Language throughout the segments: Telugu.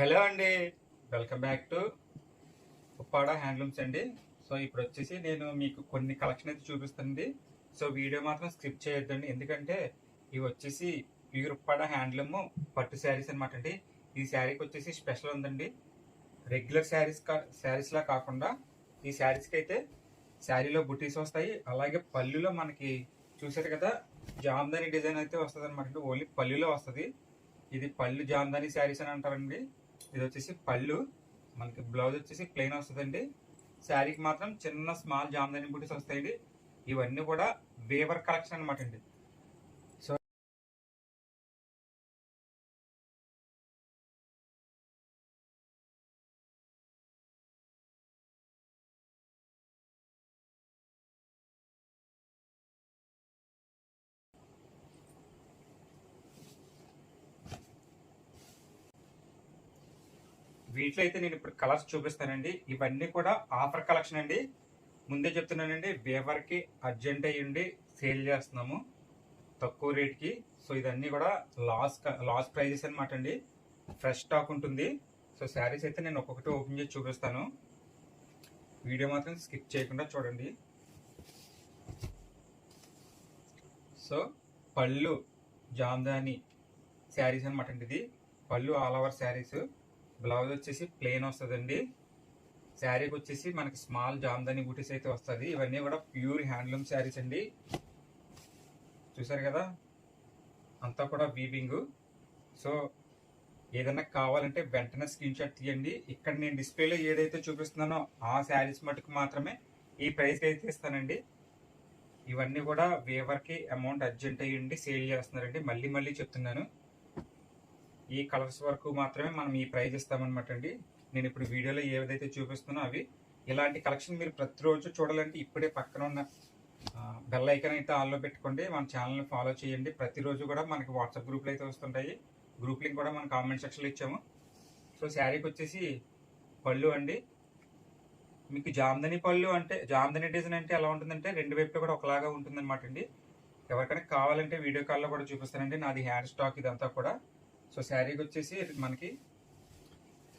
హలో అండి. Welcome back to Uppada handlooms అండి. సో ఇప్పుడు వచ్చేసి నేను మీకు కొన్ని కలెక్షన్ అయితే చూపిస్తుంది. సో వీడియో మాత్రం స్కిప్ చేయొద్దండి. ఎందుకంటే ఇవి వచ్చేసి ప్యూర్ ఉప్పాడ హ్యాండ్లూమ్ పట్టు శారీస్ అనమాట అండి. ఈ శారీకి వచ్చేసి స్పెషల్ ఉందండి. రెగ్యులర్ శారీస్ కా శారీస్లా కాకుండా ఈ శారీస్కి అయితే శారీలో బుటీస్ వస్తాయి. అలాగే పళ్ళులో మనకి చూసారు కదా జామ్దాని డిజైన్ అయితే వస్తుంది అనమాట ఓన్లీ పళ్ళులో వస్తుంది. ఇది పళ్ళు జాందాని శారీస్ అని అంటారండి. ఇది వచ్చేసి పళ్ళు. మనకి బ్లౌజ్ వచ్చేసి ప్లెయిన్ వస్తుందండి. శారీకి మాత్రం చిన్న స్మాల్ జామ్దాని బుటీస్ వస్తాయండి. ఇవన్నీ కూడా వేవర్ కలెక్షన్ అనమాట అండి. వీటిలో అయితే నేను ఇప్పుడు కలర్స్ చూపిస్తానండి. ఇవన్నీ కూడా ఆఫర్ కలెక్షన్ అండి. ముందే చెప్తున్నానండి వేవర్కి అర్జెంట్ అయ్యండి సేల్ చేస్తున్నాము తక్కువ రేట్కి. సో ఇదన్నీ కూడా లాస్ లాస్ ప్రైజెస్ అనమాట అండి. ఫ్రెష్ స్టాక్ ఉంటుంది. సో శారీస్ అయితే నేను ఒక్కొక్కటి ఓపెన్ చేసి చూపిస్తాను. వీడియో మాత్రం స్కిప్ చేయకుండా చూడండి. సో పళ్ళు జామ్దాని శారీస్ అనమాట అండి ఇది. పళ్ళు ఆల్ ఓవర్ శారీస్. బ్లౌజ్ వచ్చేసి ప్లెయిన్ వస్తుందండి. శారీకి వచ్చేసి మనకి స్మాల్ జామ్దని బూటీస్ అయితే వస్తుంది. ఇవన్నీ కూడా ప్యూర్ హ్యాండ్లూమ్ శారీస్ అండి. చూసారు కదా? అంతా కూడా వీవింగ్ సో ఏదైనా కావాలంటే వెంటనే స్క్రీన్ షాట్ తీయండి. ఇక్కడ నేను డిస్ప్లేలో ఏదైతే చూపిస్తున్నానో ఆ శారీస్ మటుకు మాత్రమే ఈ ప్రైస్కి అయితే ఇస్తానండి ఇవన్నీ కూడా వేవర్కి అమౌంట్ అర్జెంట్ అయ్యండి సేల్ చేస్తున్నారండి. మళ్ళీ మళ్ళీ చెప్తున్నాను. ఈ కలర్స్ వరకు మాత్రమే మనం ఈ ప్రైజ్ ఇస్తామన్నమాట అండి నేను ఇప్పుడు వీడియోలో ఏదైతే చూపిస్తున్నా అవి ఇలాంటి కలెక్షన్ మీరు ప్రతిరోజు చూడాలంటే ఇప్పుడే పక్కన ఉన్న బెల్ ఐకన్ అయితే ఆన్లో పెట్టుకోండి. మన ఛానల్ని ఫాలో చేయండి. ప్రతిరోజు కూడా మనకి వాట్సాప్ గ్రూప్లు అయితే వస్తుంటాయి. గ్రూప్ లింక్ కూడా మనం కామెంట్ సెక్షన్లో ఇచ్చాము. సో శారీకి వచ్చేసి పళ్ళు అండి. మీకు జామ్దని పళ్ళు అంటే జామ్దని డిజైన్ అంటే ఎలా ఉంటుందంటే రెండు వైపులు కూడా ఒకలాగా ఉంటుందన్నమాట అండి ఎవరికైనా కావాలంటే వీడియో కాల్లో కూడా చూపిస్తానండి. నాది హ్యాండ్ స్టాక్ ఇదంతా కూడా. సో శారీకి వచ్చేసి మనకి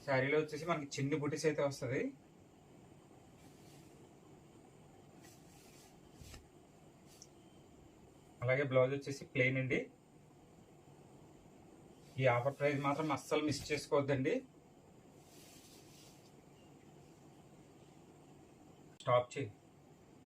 శారీలో వచ్చేసి మనకి చిన్ని బుటీస్ అయితే వస్తుంది. అలాగే బ్లౌజ్ వచ్చేసి ప్లెయిన్ అండి. ఈ ఆఫర్ ప్రైస్ మాత్రం అస్సలు మిస్ చేసుకోవద్దండి. స్టాప్ చేయి.